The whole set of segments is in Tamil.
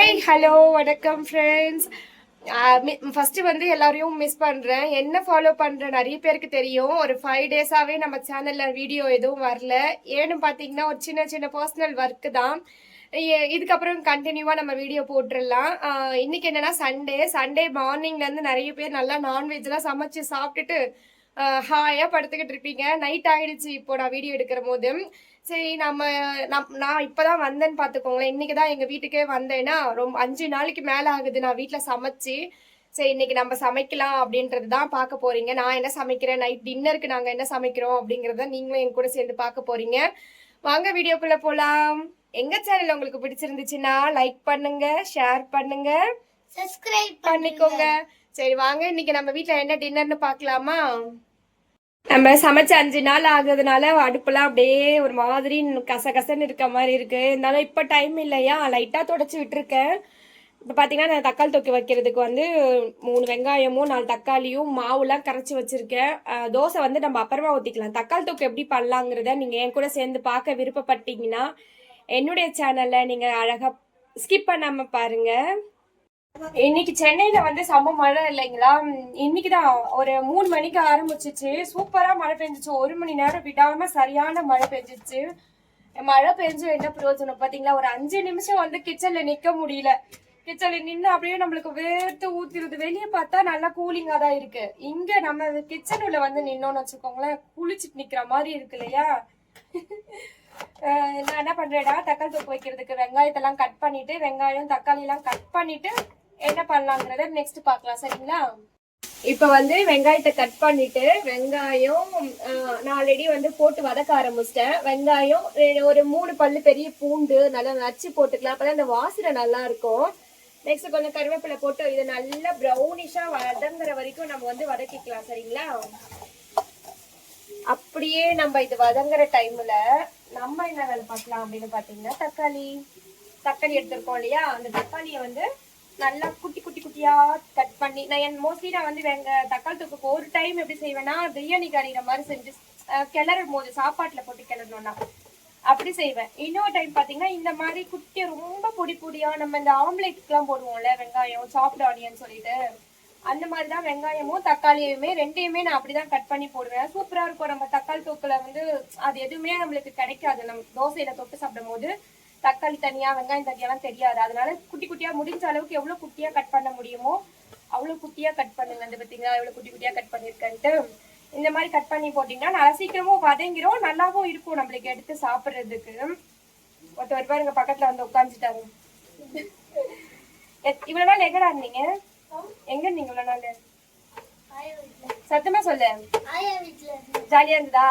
ஹாய் ஹலோ வணக்கம் ஃப்ரெண்ட்ஸ் ஃபஸ்ட்டு வந்து எல்லாரையும் மிஸ் பண்ணுறேன் என்ன ஃபாலோ பண்ணுற நிறைய பேருக்கு தெரியும். ஒரு ஃபைவ் டேஸாகவே நம்ம சேனலில் வீடியோ எதுவும் வரல. ஏன்னு பார்த்தீங்கன்னா ஒரு சின்ன சின்ன பர்சனல் ஒர்க்கு தான். இதுக்கப்புறம் கண்டினியூவாக நம்ம வீடியோ போட்டுடலாம். இன்றைக்கி இன்னைக்கு என்னன்னா சண்டே சண்டே மார்னிங்லேருந்து நிறைய பேர் நல்லா நான்வெஜ்லாம் சமைச்சு சாப்பிட்டுட்டு ஹாயா படுத்துக்கிட்டு இருப்பீங்க. நைட் ஆயிடுச்சு இப்போ நான் வீடியோ எடுக்கிற போது. சரி நம்ம நம்- நான் இப்பதான் வந்தேன்னு பாத்துக்கோங்களேன் இன்னைக்கு தான் எங்க வீட்டுக்கே வந்தேன்னா ரொம்ப அஞ்சு நாளைக்கு மேல ஆகுது நான் வீட்ல சமைச்சு. சரி இன்னைக்கு நம்ம சமைக்கலாம் அப்படின்றது தான் பார்க்க போறீங்க. நான் என்ன சமைக்கிறேன்? நைட் டின்னருக்கு நாங்க என்ன சமைக்கிறோம் அப்படிங்கறத நீங்களும் என் கூட சேர்ந்து பார்க்க போறீங்க. வாங்க வீடியோக்குள்ள போலாம். எங்க சேனல் உங்களுக்கு பிடிச்சிருந்துச்சுன்னா லைக் பண்ணுங்க ஷேர் பண்ணுங்க. சப்ஸ்கிரைப் பண்ணிக்கோங்க. சரி வாங்க. இன்னைக்கு நம்ம வீட்டில் என்ன டின்னர்னு பார்க்கலாமா நம்ம சமைச்ச அஞ்சு நாள் ஆகுறதுனால அடுப்புலாம் அப்படியே ஒரு மாதிரி கசகசன்னு இருக்க மாதிரி இருக்கு. இருந்தாலும் இப்போ டைம் இல்லையா? லைட்டாக தொடச்சி விட்டுருக்கேன். இப்போ பார்த்தீங்கன்னா நான் தக்காளி தொக்கி வைக்கிறதுக்கு வந்து மூணு வெங்காயமும் நாலு தக்காளியும் மாவுலாம் கரைச்சி வச்சிருக்கேன். தோசை வந்து நம்ம அப்புறமா ஊற்றிக்கலாம் தக்காளி தொக்கு எப்படி பண்ணலாங்கிறத நீங்கள் என் கூட சேர்ந்து பார்க்க விருப்பப்பட்டீங்கன்னா என்னுடைய சேனலில் நீங்கள் அழகாக ஸ்கிப் பண்ணாமல் பாருங்கள் இன்னைக்கு சென்னையில வந்து செம்ம மழை இல்லைங்களா? இன்னைக்குதான் ஒரு மூணு மணிக்கு ஆரம்பிச்சிச்சு. சூப்பரா மழை பெஞ்சிச்சு. ஒரு மணி நேரம் விடாம சரியான மழை பெஞ்சிச்சு. மழை பெஞ்சு என்ன பிரயோஜனம்? பாத்தீங்களா? ஒரு அஞ்சு நிமிஷம் வந்து கிச்சன்ல நிக்க முடியல. கிச்சன்ல நின்று அப்படியே நம்மளுக்கு வேர்த்து ஊத்திருது வெளியே பார்த்தா நல்லா கூலிங்கா தான் இருக்கு. இங்க நம்ம கிச்சன் உள்ள வந்து நின்னோம்னு வச்சுக்கோங்களேன். குளிச்சுட்டு நிக்கிற மாதிரி இருக்கு இல்லையா? நான் என்ன பண்றேன்னா தக்காளி தொக்கு வைக்கிறதுக்கு வெங்காயத்தெல்லாம் கட் பண்ணிட்டு வெங்காயம் தக்காளி எல்லாம் கட் பண்ணிட்டு என்ன பண்ணலாங்கிறத நெக்ஸ்ட் பார்க்கலாம் சரிங்களா? இப்ப வந்து வெங்காயத்தை கட் பண்ணிட்டு வெங்காயம் நான் ஆல்ரெடி வந்து போட்டு வதக்க ஆரம்பிச்சிட்டேன். வெங்காயம் ஒரு மூணு பல்லு பெரிய பூண்டு நல்லா நச்சு போட்டுக்கலாம். அப்பதான் அந்த வாசனை நல்லா இருக்கும். நெக்ஸ்ட் கொஞ்சம் கருவேப்பிலை போட்டு இதை நல்லா ப்ரௌனிஷா வதங்குற வரைக்கும் நம்ம வந்து வதக்கிக்கலாம் சரிங்களா? அப்படியே நம்ம இது வதங்குற டைம்ல நம்ம என்ன வேலை பார்க்கலாம் அப்படின்னு பாத்தீங்கன்னா தக்காளி தக்காளி எடுத்திருக்கோம் இல்லையா? அந்த தக்காளியை வந்து நல்லா குட்டி குட்டி குட்டியா கட் பண்ணி நான் என் மோஸ்ட்லி நான் வந்து வெங்க தக்காளி தொக்குக்கு ஒரு டைம் எப்படி செய்வேன்னா பிரியாணி கறிகிற மாதிரி செஞ்சு கிளறும் போது சாப்பாட்டுல போட்டு கிளறணும்னா அப்படி செய்வேன். இன்னொரு டைம் பாத்தீங்கன்னா இந்த மாதிரி குட்டி ரொம்ப பொடி பொடியா நம்ம இந்த ஆம்லேட்க்குலாம் போடுவோம்ல வெங்காயம் சாப்பிட் ஆனியன் சொல்லிட்டு அந்த மாதிரி தான் வெங்காயமும் தக்காளியுமே ரெண்டையுமே நான் அப்படிதான் கட் பண்ணி போடுவேன். சூப்பரா இருக்கும். நம்ம தக்காளி தொக்குல வந்து அது எதுவுமே நம்மளுக்கு கிடைக்காது. நம்ம தோசையில தொட்டு சாப்பிடும் போது தக்காளி தனியா வெங்காயம் தனியாலாம் தெரியாது. அதனால குட்டி குட்டியா முடிஞ்ச அளவுக்கு எவ்வளவு குட்டியா கட் பண்ண முடியுமோ அவ்வளவு குட்டியா கட் பண்ணுங்க. அந்த பாத்தீங்களா எவ்வளவு குட்டி குட்டியா கட் பண்ணிருக்கேன்ட்டு. இந்த மாதிரி கட் பண்ணி போட்டீங்கன்னா நல்லா சீக்கிரமும் வதங்கிரும் நல்லாவும் இருக்கும் நம்மளுக்கு எடுத்து சாப்பிடுறதுக்கு. ஒருத்தர் பாருங்க பக்கத்துல வந்து உட்காந்துட்டாரு இவ்வளவு நாள் எங்கடா இருந்தீங்க? எங்க இருந்தீங்க இவ்வளவு நாள்? சத்தமா சொல்லு. ஜாலியா இருந்ததா.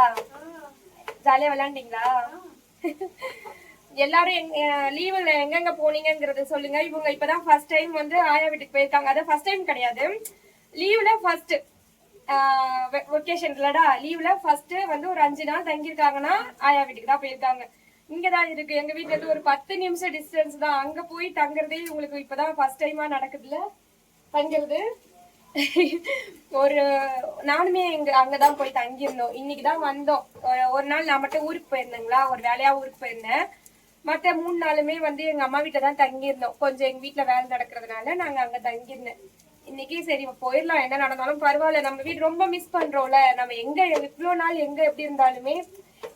ஜாலியா விளையாண்டீங்களா? எல்லாரும் எங்க லீவுல எங்கெங்க போனீங்கங்கறத சொல்லுங்க. இவங்க இப்பதான் ஃபர்ஸ்ட் டைம் வந்து ஆயா வீட்டுக்கு போயிருக்காங்க. அது ஃபர்ஸ்ட் டைம் கிடையாது. லீவ்ல ஃபர்ஸ்ட் வெக்கேஷன்லடா லீவ்ல ஃபர்ஸ்ட் வந்து ஒரு அஞ்சு நாள் தங்கியிருக்காங்கன்னா ஆயா வீட்டுக்கு தான் போயிருக்காங்க. இங்கதான் இருக்கு. எங்க வீட்டுல இருந்து ஒரு பத்து நிமிஷம் டிஸ்டன்ஸ் தான். அங்க போய் தங்குறதே உங்களுக்கு இப்பதான் ஃபர்ஸ்ட் டைமா நடக்குதுல்ல? தங்குறது. ஒரு நானுமே எங்க அங்கதான் போய் தங்கியிருந்தோம். இன்னைக்குதான் வந்தோம். ஒரு- ஒரு நாள் நான் மட்டும் ஊருக்கு போயிருந்தேங்களா? ஒரு வேலையா ஊருக்கு போயிருந்தேன். மற்ற மூணு நாளுமே வந்து எங்க அம்மா வீட்டுல தான் தங்கியிருந்தோம். கொஞ்சம் எங்க வீட்டில் வேலை நடக்கிறதுனால நாங்க அங்க தங்கியிருந்தேன் இன்னைக்கு சரி போயிடலாம். என்ன நடந்தாலும் பரவாயில்ல. நம்ம வீடு ரொம்ப மிஸ் பண்றோம்ல. நம்ம எங்க இவ்வளவு நாள் எங்க எப்படி இருந்தாலுமே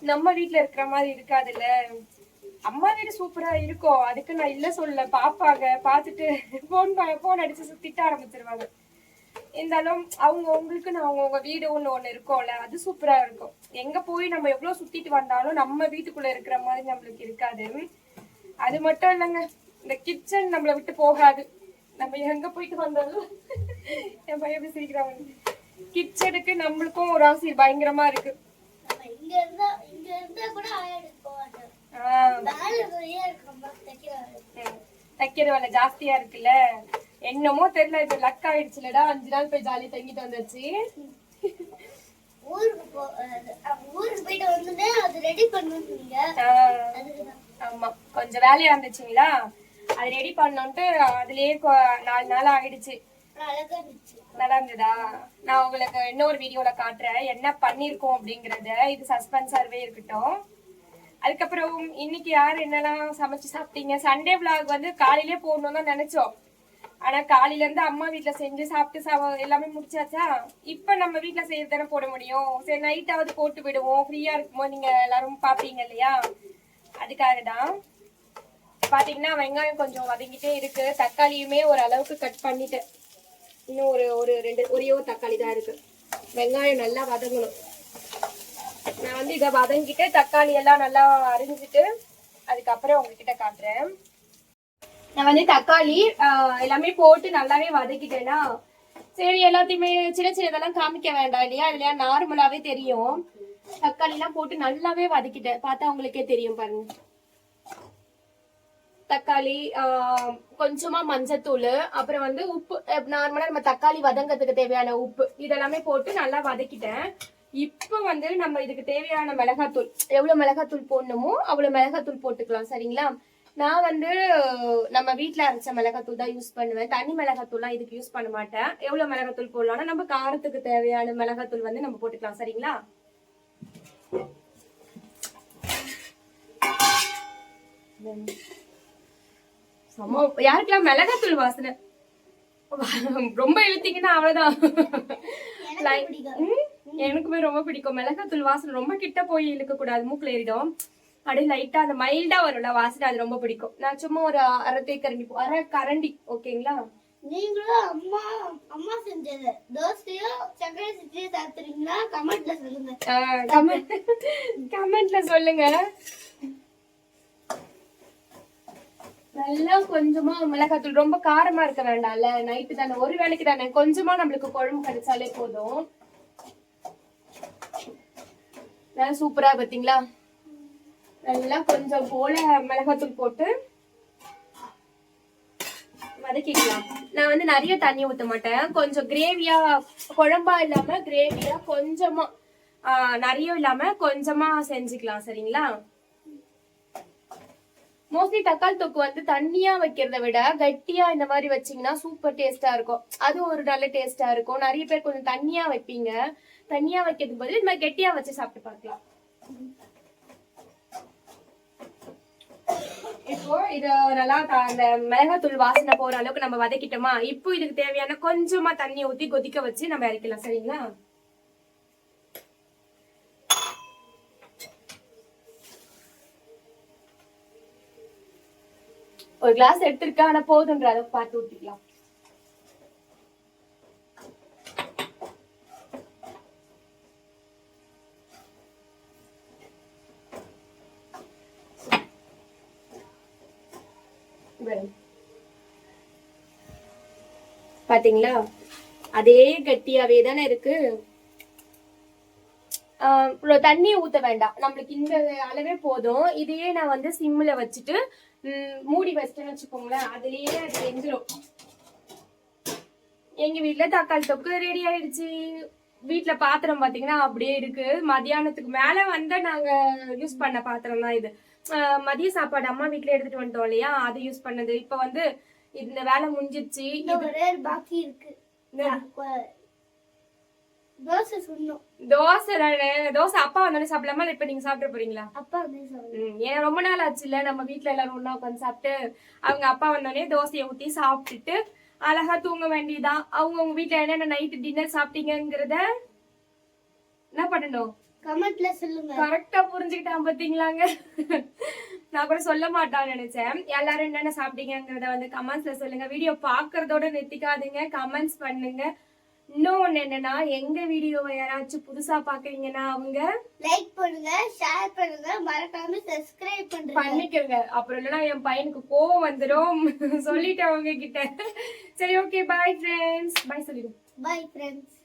நம்ம வீட்டில் இருக்கிற மாதிரி இருக்காதுல்ல. அம்மா வீடு சூப்பரா இருக்கும். அதுக்கு நான் இல்ல சொல்ல பாப்பாங்க பாத்துட்டு போன் போன் அடிச்சு திட்ட ஆரம்பிச்சிருவாங்க. இருந்தாலும் அவங்க உங்களுக்குன்னு அவங்கவுங்க வீடு ஒண்ணு ஒண்ணு இருக்கும்ல அது சூப்பரா இருக்கும். எங்க போய் நம்ம எவ்வளவு சுத்திட்டு வந்தாலும் நம்ம வீட்டுக்குள்ள இருக்கிற மாதிரி நம்மளுக்கு இருக்காது. அது மட்டும் இல்லைங்க இந்த கிச்சன் நம்மளை விட்டு போகாது. நம்ம எங்க போயிட்டு வந்தாலும் என் பையன் எப்படி சிரிக்கிறாங்க கிச்சனுக்கு நம்மளுக்கும் ஒரு ஆசை பயங்கரமா இருக்கு. இங்க இருந்தா இங்க இருந்தா கூட. தைக்கிற வேலை ஜாஸ்தியா இருக்குல்ல. என்னமோ தெரியல இப்ப லக் ஆயிடுச்சுலடா. அஞ்சு நாள் போய் ஜாலி தங்கிட்டு வந்தாச்சு ஆமா. கொஞ்சம் வேலையா இருந்துச்சுங்களா? அது ரெடி பண்ணோன்ட்டு அதுலயே நாலு நாள் ஆயிடுச்சு. நல்லா இருந்ததா நான் உங்களுக்கு இன்னொரு வீடியோல காட்டுறேன். என்ன பண்ணிருக்கோம் அப்படிங்கறத. இது சஸ்பென்ஸாவே இருக்கட்டும். அதுக்கப்புறம் இன்னைக்கு யார் என்னெல்லாம் சமைச்சு சாப்பிட்டீங்க? சண்டே vlog வந்து காலையிலே போடணும் தான் நினைச்சோம். ஆனா காலையில இருந்து அம்மா வீட்டுல செஞ்சு சாப்பிட்டு சா- எல்லாமே முடிச்சாச்சா? இப்ப நம்ம வீட்டுல செய்யறது தானே போட முடியும். சரி நைட்டாவது போட்டு விடுவோம். ஃப்ரீயா இருக்கும்போது நீங்க எல்லாரும் பாப்பீங்க இல்லையா? அதுக்காக தான் பாத்தீங்கன்னா வெங்காயம் கொஞ்சம் வதங்கிட்டே இருக்கு. தக்காளியுமே ஒரு அளவுக்கு கட் பண்ணிட்டேன் இன்னும் ஒரு ஒரு ரெண்டு ஒரே ஒரு தக்காளி தான் இருக்கு. வெங்காயம் நல்லா வதங்கணும். நான் வந்து இதை வதங்கிட்டு தக்காளி எல்லாம் நல்லா அரிஞ்சிட்டு அதுக்கப்புறம் உங்ககிட்ட காட்டுறேன். நான் வந்து தக்காளி எல்லாமே போட்டு நல்லாவே வதக்கிட்டேன்னா சரி எல்லாத்தையுமே சின்ன சின்னதெல்லாம் காமிக்க வேண்டாம் இல்லையா? இல்லையா? நார்மலாவே தெரியும். தக்காளி எல்லாம் போட்டு நல்லாவே வதக்கிட்டேன். பார்த்தா உங்களுக்கே தெரியும் பாருங்க. தக்காளி கொஞ்சமா மஞ்சத்தூள் அப்புறம் வந்து உப்பு நார்மலா நம்ம தக்காளி வதங்கறதுக்கு தேவையான உப்பு இதெல்லாமே போட்டு நல்லா வதக்கிட்டேன். இப்போ வந்து நம்ம இதுக்கு தேவையான மிளகாத்தூள் எவ்வளவு மிளகாத்தூள் போடணுமோ அவ்வளவு மிளகாத்தூள் போட்டுக்கலாம் சரிங்களா? நான் வந்து நம்ம வீட்ல அரைச்ச மிளகாத்தூள் தான் யூஸ் பண்ணுவேன். தனி மிளகாத்தூள்லாம் இதுக்கு யூஸ் பண்ண மாட்டேன். எவ்வளவு மிளகாத்தூள் போடலாம்னா நம்ம காரத்துக்கு தேவையான மிளகாத்தூள் வந்து நம்ம போட்டுக்கலாம். சரிங்களா? யாருக்கெல்லாம் மிளகாத்தூள் வாசனை? ரொம்ப இழுத்தீங்கன்னா அவ்வளவுதான். எனக்குமே ரொம்ப பிடிக்கும். மிளகாத்தூள் வாசனை ரொம்ப கிட்ட போய் இழுக்க கூடாது மூக்குல ஏறிடும். அப்படியே லைட்டா அந்த மைல்டா வரும்ல வாசனை அது ரொம்ப பிடிக்கும். நான் சும்மா ஒரு அரை தேக்கரண்டி போ- அரை கரண்டி ஓகேங்களா நீங்களும் அம்மா அம்மா செஞ்சது. தோசையோ சக்கரை சித்தியோ சாப்பிடுறீங்களா? கமெண்ட்ல சொல்லுங்க. கமெண்ட் கமெண்ட்ல சொல்லுங்க. நல்லா கொஞ்சமா மிளகாத்தூள் ரொம்ப காரமா இருக்க வேண்டாம்ல நைட்டு தானே. ஒரு வேளைக்கு தானே கொஞ்சமா நம்மளுக்கு குழம்பு கிடைச்சாலே போதும். நல்லா சூப்பரா பாத்தீங்களா? நல்லா கொஞ்சம் போல மிளகாத்தூள் போட்டு வதக்கிக்கலாம். நான் வந்து நிறைய தண்ணி ஊற்ற மாட்டேன். கொஞ்சம் கிரேவியா குழம்பா இல்லாம கிரேவியா கொஞ்சமா நிறைய இல்லாம கொஞ்சமா செஞ்சுக்கலாம் சரிங்களா? மோஸ்ட்லி தக்காளி தொக்கு வந்து தண்ணியா வைக்கிறத விட கட்டியா இந்த மாதிரி வச்சீங்கன்னா சூப்பர் டேஸ்டா இருக்கும். அது ஒரு நல்ல டேஸ்டா இருக்கும். நிறைய பேர் கொஞ்சம் தண்ணியா வைப்பீங்க. தண்ணியா வைக்கிறதுக்கு பதில் இந்த மாதிரி கெட்டியா வச்சு சாப்பிட்டு பார்க்கலாம். இப்போ இது நல்லா அந்த மிளகாத்தூள் வாசனை போற அளவுக்கு நம்ம வதக்கிட்டோமா இப்போ இதுக்கு தேவையான கொஞ்சமா தண்ணியை ஊத்தி கொதிக்க வச்சு நம்ம இறக்கலாம் சரிங்களா? ஒரு கிளாஸ் எடுத்திருக்கேன் ஆனா போதுன்ற அளவுக்கு பார்த்து ஊத்திக்கலாம். பாத்தீங்களா? அதே கட்டியாவே தானே இருக்கு. ஆஹ் இவ்வளவு தண்ணி ஊத்த வேண்டாம். நம்மளுக்கு இந்த அளவே போதும். இதையே நான் வந்து சிம்ல வச்சுட்டு மூடி வச்சிட்டேன்னு வச்சுக்கோங்களேன். அதுலயே அது வெந்துரும் எங்க வீட்டுல தக்காளி தொக்கு ரெடி ஆயிடுச்சு. வீட்டுல பாத்திரம் பாத்தீங்கன்னா அப்படியே இருக்கு. மதியானத்துக்கு மேல வந்தா நாங்க யூஸ் பண்ண பாத்திரம் தான் இது. மதிய சாப்பாடு அம்மா வீட்ல எடுத்துட்டு வந்துட்டோம் இல்லையா? அது யூஸ் பண்ணது. இப்ப வந்து இந்த வேலை முடிஞ்சிருச்சு. பாக்கி இருக்கு. தோசை சுடணும். தோசை தானே? தோசை அப்பா வந்தோடனே சாப்பிடலாமா? இப்ப நீங்க சாப்பிட போறீங்களா? அப்பா ஏன்னா ரொம்ப நாள் ஆச்சு இல்ல நம்ம வீட்ல எல்லாரும் ஒண்ணா உட்காந்து சாப்பிட்டு அவங்க அப்பா வந்தோடனே தோசையை ஊத்தி சாப்பிட்டுட்டு அழகா தூங்க வேண்டியதான் அவங்க உங்க வீட்ல என்னென்ன நைட்டு டின்னர் சாப்பிட்டீங்கங்கிறத என்ன பண்ணணும்? கமெண்ட்ல சொல்லுங்க. கரெக்டா புரிஞ்சுக்கிட்டான் பாத்தீங்களாங்க நான் கூட சொல்ல மாட்டான்னு நினைச்சேன். எல்லாரும் என்னென்ன சாப்பிட்டீங்கங்கிறத வந்து கமெண்ட்ஸ்ல சொல்லுங்க. வீடியோ பாக்குறதோட நிறுத்திக்காதீங்க. கமெண்ட்ஸ் பண்ணுங்க. இன்னொன்னு என்னன்னா எங்க வீடியோவை யாராச்சும் புதுசா பாக்குறீங்கன்னா அவங்க லைக் பண்ணுங்க ஷேர் பண்ணுங்க. மறக்காம சப்ஸ்கிரைப் பண்ணுங்க. பண்ணிக்கோங்க. அப்புறம் இல்லைன்னா என் பையனுக்கு கோவம் வந்துடும் சொல்லிட்டேன் அவங்க கிட்ட சரி ஓகே பாய் ஃப்ரெண்ட்ஸ் பாய் சொல்லிடு. Bye friends